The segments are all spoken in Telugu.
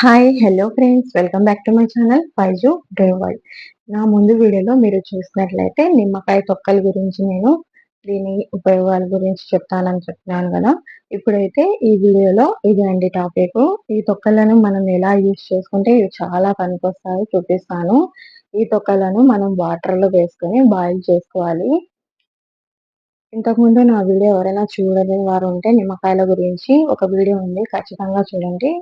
Hi hello friends welcome back to my channel Faizu drive world నా ముందు వీడియోలో మీరు చూసినట్లయితే నిమ్మకాయ తొక్కల గురించి నేను దీని ఉపయోగాల గురించి చెప్తానని చెప్తున్నాను కదా. ఇప్పుడైతే ఈ వీడియోలో ఇది అండి టాపిక్. ఈ తొక్కలను మనం ఎలా యూజ్ చేసుకుంటే ఇవి చాలా పనికొస్తాయి చూపిస్తాను. ఈ తొక్కలను మనం వాటర్లో వేసుకొని బాయిల్ చేసుకోవాలి. ఇంతకుముందు నా వీడియో ఎవరైనా చూడని వారు ఉంటే నిమ్మకాయల గురించి ఒక వీడియో ఉంది ఖచ్చితంగా చూడండి.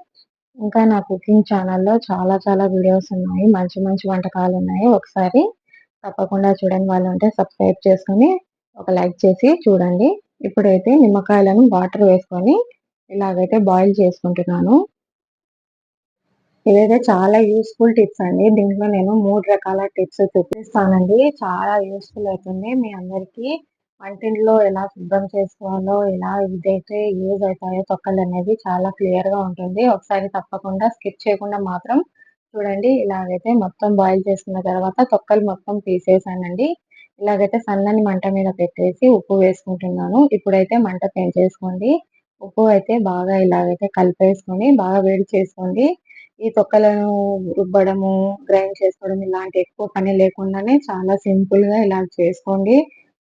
ఇంకా నా కుకింగ్ ఛానల్లో చాలా చాలా వీడియోస్ ఉన్నాయి. మంచి మంచి వంటకాలు ఉన్నాయి. ఒకసారి తప్పకుండా చూడండి. వాళ్ళు ఉంటే సబ్స్క్రైబ్ చేసుకొని ఒక లైక్ చేసి చూడండి. ఇప్పుడైతే నిమ్మకాయలను వాటర్ వేసుకొని ఇలాగైతే బాయిల్ చేసుకుంటున్నాను. ఇదైతే చాలా యూస్ఫుల్ టిప్స్ అండి. దీంట్లో నేను మూడు రకాల టిప్స్ చూపిస్తానండి. చాలా యూస్ఫుల్ అవుతుంది మీ అందరికీ. వంటింట్లో ఎలా శుభ్రం చేసుకోవాలో ఎలా ఇదైతే యూజ్ అవుతాయో తొక్కలు అనేది చాలా క్లియర్గా ఉంటుంది. ఒకసారి తప్పకుండా స్కిప్ చేయకుండా మాత్రం చూడండి. ఇలాగైతే మొత్తం బాయిల్ చేసుకున్న తర్వాత తొక్కలు మొత్తం తీసేసానండి. ఇలాగైతే సన్నని మంట మీద పెట్టేసి ఉప్పు వేసుకుంటున్నాను. ఇప్పుడైతే మంట పెంచేసుకోండి. ఉప్పు అయితే బాగా ఇలాగైతే కలిపేసుకొని బాగా వేడి చేసుకోండి. ఈ తొక్కలను రుబ్బడము గ్రైండ్ చేసుకోవడం ఇలాంటి ఎక్కువ పని లేకుండానే చాలా సింపుల్గా ఇలా చేసుకోండి.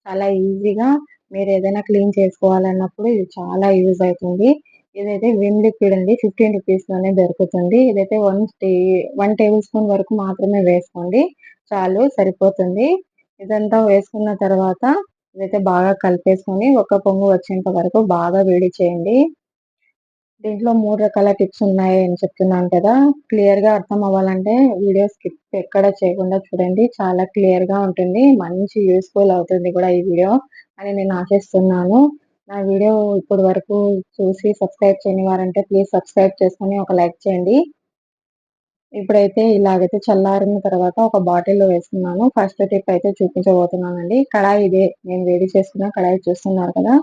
చాలా ఈజీగా మీరు ఏదైనా క్లీన్ చేసుకోవాలన్నప్పుడు ఇది చాలా యూజ్ అవుతుంది. ఇదైతే విమ్ లిక్విడ్ అండి. ఫిఫ్టీన్ రూపీస్లోనే దొరుకుతుంది. ఇదైతే one tea one tablespoon వరకు మాత్రమే వేసుకోండి. చాలు సరిపోతుంది. ఇదంతా వేసుకున్న తర్వాత ఇదైతే బాగా కలిపేసుకొని ఒక పొంగు వచ్చేంత వరకు బాగా వేడి చేయండి. దీంట్లో మూడు రకాల టిప్స్ ఉన్నాయి అని చెప్తున్నాను కదా. క్లియర్గా అర్థం అవ్వాలంటే వీడియో స్కిప్ ఎక్కడ చేయకుండా చూడండి. చాలా క్లియర్గా ఉంటుంది. మంచి యూస్ఫుల్ అవుతుంది కూడా ఈ వీడియో అని నేను ఆశిస్తున్నాను. నా వీడియో ఇప్పటి వరకు చూసి సబ్స్క్రైబ్ చేయని వారంటే ప్లీజ్ సబ్స్క్రైబ్ చేసుకుని ఒక లైక్ చేయండి. ఇప్పుడైతే ఇలాగైతే చల్లారిన తర్వాత ఒక బాటిల్లో వేసుకున్నాను. ఫస్ట్ టిప్ అయితే చూపించబోతున్నానండి. కడాయి ఇదే. నేను వేడి చేసుకున్న కడాయి చూస్తున్నారు కదా.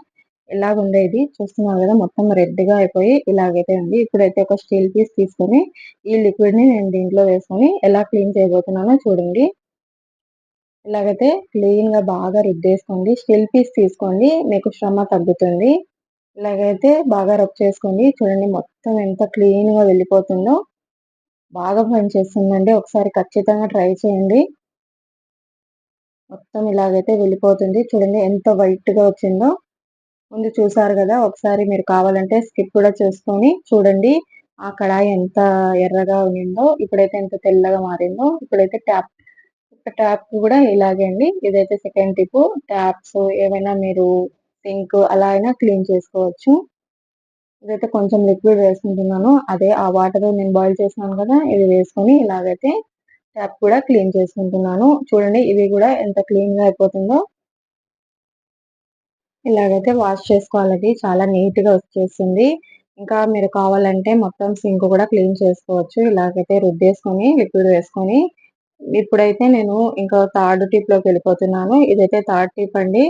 ఎలాగుండేది చూస్తున్నావు చూస్తున్నారు కదా మొత్తం రెడ్గా అయిపోయి ఇలాగైతే ఉంది. ఇప్పుడైతే ఒక స్టీల్ పీస్ తీసుకొని ఈ లిక్విడ్ని నేను దీంట్లో వేసుకొని ఎలా క్లీన్ చేయబోతున్నానో చూడండి. ఇలాగైతే క్లీన్గా బాగా రుద్దేసుకోండి. స్టీల్ పీస్ తీసుకోండి మీకు శ్రమ తగ్గుతుంది. ఇలాగైతే బాగా రబ్ చేసుకోండి. చూడండి మొత్తం ఎంత క్లీన్గా వెళ్ళిపోతుందో. బాగా పనిచేస్తుందండి. ఒకసారి ఖచ్చితంగా ట్రై చేయండి. మొత్తం ఇలాగైతే వెళ్ళిపోతుంది. చూడండి ఎంత వైట్గా వచ్చిందో. ముందు చూసారు కదా ఒకసారి మీరు కావాలంటే స్కిప్ కూడా చేసుకొని చూడండి. ఆ కడాయి ఎంత ఎర్రగా ఉండిందో ఇప్పుడైతే ఎంత తెల్లగా మారిందో ఇప్పుడైతే ట్యాప్ ట్యాప్ కూడా ఇలాగే అండి. ఇదైతే సెకండ్ టిప్ ట్యాప్స్ ఏమైనా మీరు సింక్ అలా అయినా క్లీన్ చేసుకోవచ్చు. ఇదైతే కొంచెం లిక్విడ్ వేసుకుంటున్నాను. అదే ఆ వాటర్ నేను బాయిల్ చేసినాను కదా ఇది వేసుకొని ఇలాగైతే ట్యాప్ కూడా క్లీన్ చేసుకుంటున్నాను. చూడండి ఇది కూడా ఎంత క్లీన్గా అయిపోతుందో. ఇలాగైతే వాష్ చేసుకోవాలి. చాలా నీట్గా ఇంకా మీరు కావాలంటే మొత్తం సింక్ కూడా క్లీన్ చేసుకోవచ్చు. ఇలాగైతే రుద్దేసుకొని లిక్విడ్ వేసుకొని. ఇప్పుడైతే నేను ఇంకా థర్డ్ టిప్లోకి వెళ్ళిపోతున్నాను. ఇదైతే థర్డ్ టిప్ అండి.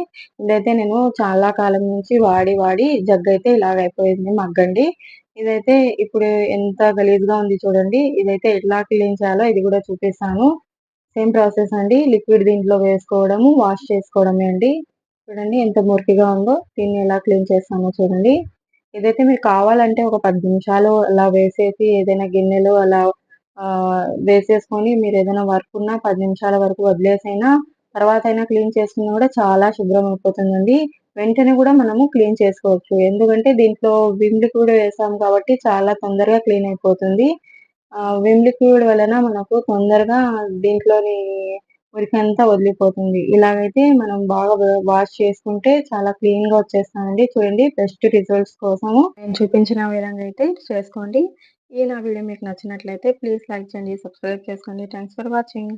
ఇదైతే నేను చాలా కాలం నుంచి వాడి వాడి జగ్ అయితే ఇలాగ అయిపోయింది మగ్గండి. ఇదైతే ఇప్పుడు ఎంత గలీజ్గా ఉంది చూడండి. ఇదైతే ఎట్లా క్లీన్ చేయాలో ఇది కూడా చూపిస్తాను. సేమ్ ప్రాసెస్ అండి. లిక్విడ్ దీంట్లో వేసుకోవడము వాష్ చేసుకోవడమే అండి. చూడండి ఎంత మురికిగా ఉందో. దీన్ని ఎలా క్లీన్ చేస్తామో చూడండి. ఇదైతే మీకు కావాలంటే ఒక పది నిమిషాలు అలా వేసేసి ఏదైనా గిన్నెలు అలా వేసేసుకొని మీరు ఏదైనా వర్క్ ఉన్నా పది నిమిషాల వరకు వదిలేసైనా తర్వాత అయినా క్లీన్ చేసుకున్నా కూడా చాలా శుభ్రం అయిపోతుందండి. వెంటనే కూడా మనము క్లీన్ చేసుకోవచ్చు. ఎందుకంటే దీంట్లో విమ్ లిక్విడ్ వేసాం కాబట్టి చాలా తొందరగా క్లీన్ అయిపోతుంది. విమ్ లిక్విడ్ వలన మనకు తొందరగా దీంట్లోని ఉరికంతా వదిలిపోతుంది. ఇలాగైతే మనం బాగా వాష్ చేసుకుంటే చాలా క్లీన్గా వచ్చేస్తానండి. చూడండి బెస్ట్ రిజల్ట్స్ కోసము నేను చూపించిన విధంగా అయితే చేసుకోండి. ఈ నా వీడియో మీకు నచ్చినట్లయితే ప్లీజ్ లైక్ చేయండి సబ్స్క్రైబ్ చేసుకోండి. Thanks for watching.